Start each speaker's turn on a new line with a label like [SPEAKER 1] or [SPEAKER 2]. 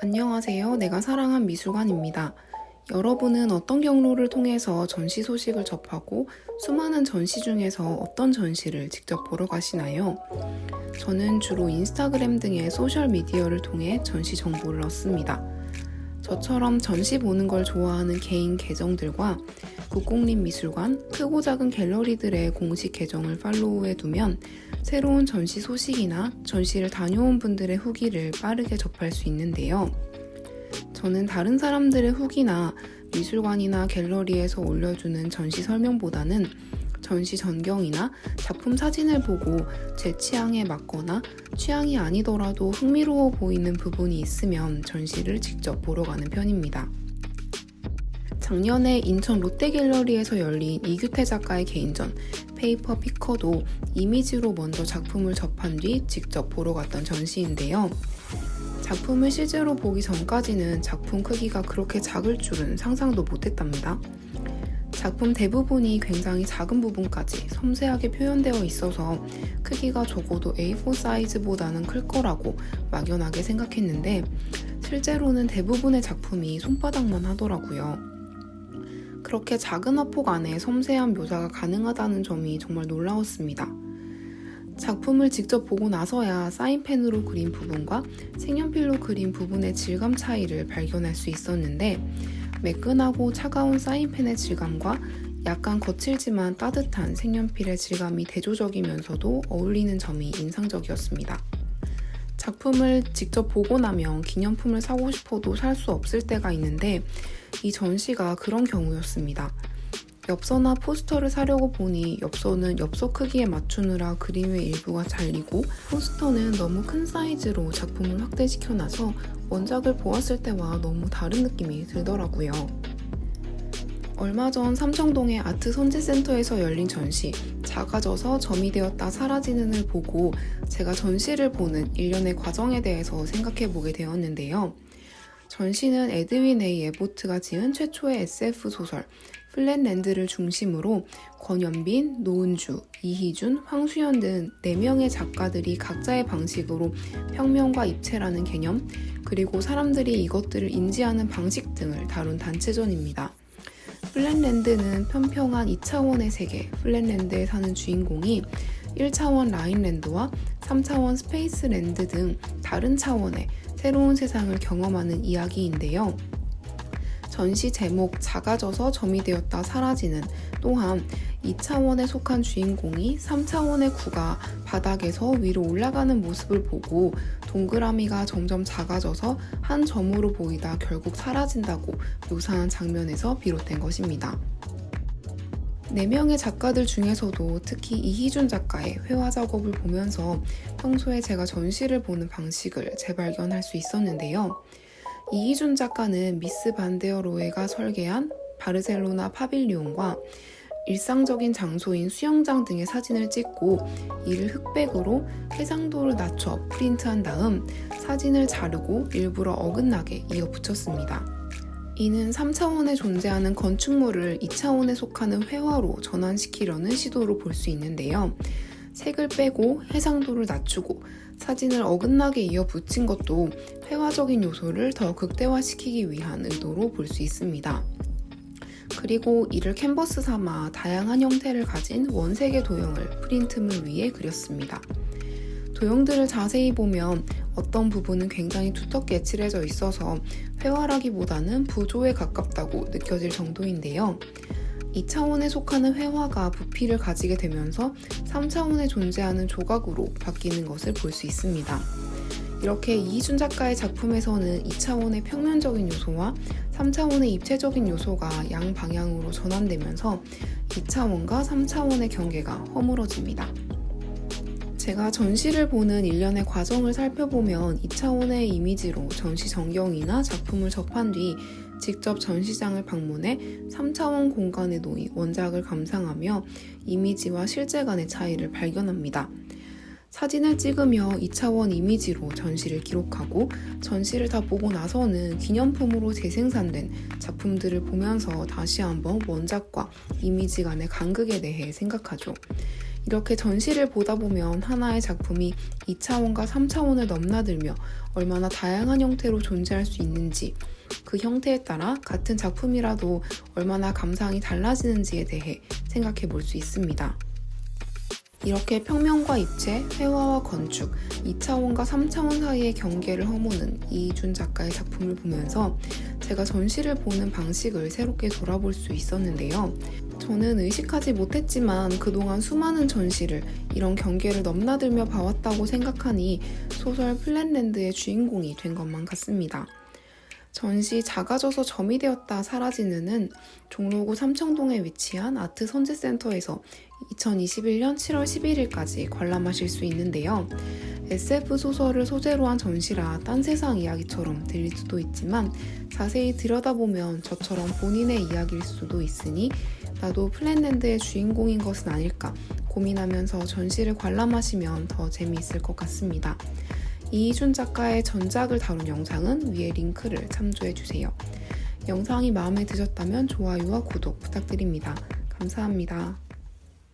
[SPEAKER 1] 안녕하세요. 내가 사랑한 미술관입니다. 여러분은 어떤 경로를 통해서 전시 소식을 접하고 수많은 전시 중에서 어떤 전시를 직접 보러 가시나요? 저는 주로 인스타그램 등의 소셜 미디어를 통해 전시 정보를 얻습니다. 저처럼 전시 보는 걸 좋아하는 개인 계정들과 국공립미술관, 크고 작은 갤러리들의 공식 계정을 팔로우해 두면 새로운 전시 소식이나 전시를 다녀온 분들의 후기를 빠르게 접할 수 있는데요. 저는 다른 사람들의 후기나 미술관이나 갤러리에서 올려주는 전시 설명보다는 전시 전경이나 작품 사진을 보고 제 취향에 맞거나 취향이 아니더라도 흥미로워 보이는 부분이 있으면 전시를 직접 보러 가는 편입니다. 작년에 인천 롯데갤러리에서 열린 이규태 작가의 개인전 페이퍼 피커도 이미지로 먼저 작품을 접한 뒤 직접 보러 갔던 전시인데요. 작품을 실제로 보기 전까지는 작품 크기가 그렇게 작을 줄은 상상도 못했답니다. 작품 대부분이 굉장히 작은 부분까지 섬세하게 표현되어 있어서 크기가 적어도 A4 사이즈보다는 클 거라고 막연하게 생각했는데 실제로는 대부분의 작품이 손바닥만 하더라고요. 그렇게 작은 화폭 안에 섬세한 묘사가 가능하다는 점이 정말 놀라웠습니다. 작품을 직접 보고 나서야 사인펜으로 그린 부분과 색연필로 그린 부분의 질감 차이를 발견할 수 있었는데 매끈하고 차가운 사인펜의 질감과 약간 거칠지만 따뜻한 색연필의 질감이 대조적이면서도 어울리는 점이 인상적이었습니다. 작품을 직접 보고 나면 기념품을 사고 싶어도 살 수 없을 때가 있는데 이 전시가 그런 경우였습니다. 엽서나 포스터를 사려고 보니 엽서는 엽서 크기에 맞추느라 그림의 일부가 잘리고 포스터는 너무 큰 사이즈로 작품을 확대시켜놔서 원작을 보았을 때와 너무 다른 느낌이 들더라고요. 얼마 전 삼청동의 아트 선재센터에서 열린 전시 작아져서 점이 되었다 사라지는을 보고 제가 전시를 보는 일련의 과정에 대해서 생각해 보게 되었는데요. 전시는 에드윈 A 에보트가 지은 최초의 SF 소설 플랫랜드를 중심으로 권연빈, 노은주, 이희준, 황수연 등 4명의 작가들이 각자의 방식으로 평면과 입체라는 개념, 그리고 사람들이 이것들을 인지하는 방식 등을 다룬 단체전입니다. 플랫랜드는 편평한 2차원의 세계, 플랫랜드에 사는 주인공이 1차원 라인랜드와 3차원 스페이스랜드 등 다른 차원의 새로운 세상을 경험하는 이야기인데요. 전시 제목 작아져서 점이 되었다 사라지는 또한 2차원에 속한 주인공이 3차원의 구가 바닥에서 위로 올라가는 모습을 보고 동그라미가 점점 작아져서 한 점으로 보이다 결국 사라진다고 묘사한 장면에서 비롯된 것입니다. 4명의 작가들 중에서도 특히 이희준 작가의 회화 작업을 보면서 평소에 제가 전시를 보는 방식을 재발견할 수 있었는데요. 이희준 작가는 미스 반데어 로에가 설계한 바르셀로나 파빌리온과 일상적인 장소인 수영장 등의 사진을 찍고 이를 흑백으로 해상도를 낮춰 프린트한 다음 사진을 자르고 일부러 어긋나게 이어 붙였습니다. 이는 3차원에 존재하는 건축물을 2차원에 속하는 회화로 전환시키려는 시도로 볼 수 있는데요. 색을 빼고 해상도를 낮추고 사진을 어긋나게 이어 붙인 것도 회화적인 요소를 더 극대화시키기 위한 의도로 볼 수 있습니다. 그리고 이를 캔버스 삼아 다양한 형태를 가진 원색의 도형을 프린트물 위에 그렸습니다. 도형들을 자세히 보면 어떤 부분은 굉장히 두텁게 칠해져 있어서 회화라기보다는 부조에 가깝다고 느껴질 정도인데요. 2차원에 속하는 회화가 부피를 가지게 되면서 3차원에 존재하는 조각으로 바뀌는 것을 볼 수 있습니다. 이렇게 이희준 작가의 작품에서는 2차원의 평면적인 요소와 3차원의 입체적인 요소가 양방향으로 전환되면서 2차원과 3차원의 경계가 허물어집니다. 제가 전시를 보는 일련의 과정을 살펴보면 2차원의 이미지로 전시 전경이나 작품을 접한 뒤 직접 전시장을 방문해 3차원 공간에 놓이 원작을 감상하며 이미지와 실제 간의 차이를 발견합니다. 사진을 찍으며 2차원 이미지로 전시를 기록하고 전시를 다 보고 나서는 기념품으로 재생산된 작품들을 보면서 다시 한번 원작과 이미지 간의 간극에 대해 생각하죠. 이렇게 전시를 보다 보면 하나의 작품이 2차원과 3차원을 넘나들며 얼마나 다양한 형태로 존재할 수 있는지, 그 형태에 따라 같은 작품이라도 얼마나 감상이 달라지는지에 대해 생각해 볼 수 있습니다. 이렇게 평면과 입체, 회화와 건축, 2차원과 3차원 사이의 경계를 허무는 이준 작가의 작품을 보면서 제가 전시를 보는 방식을 새롭게 돌아볼 수 있었는데요. 저는 의식하지 못했지만 그동안 수많은 전시를 이런 경계를 넘나들며 봐왔다고 생각하니 소설 플랜랜드의 주인공이 된 것만 같습니다. 전시 작아져서 점이 되었다 사라지는은 종로구 삼청동에 위치한 아트 선재센터에서 2021년 7월 11일까지 관람하실 수 있는데요. SF 소설을 소재로 한 전시라 딴 세상 이야기처럼 들릴 수도 있지만 자세히 들여다보면 저처럼 본인의 이야기일 수도 있으니 나도 플랜랜드의 주인공인 것은 아닐까 고민하면서 전시를 관람하시면 더 재미있을 것 같습니다. 이희준 작가의 전작을 다룬 영상은 위에 링크를 참조해주세요. 영상이 마음에 드셨다면 좋아요와 구독 부탁드립니다. 감사합니다.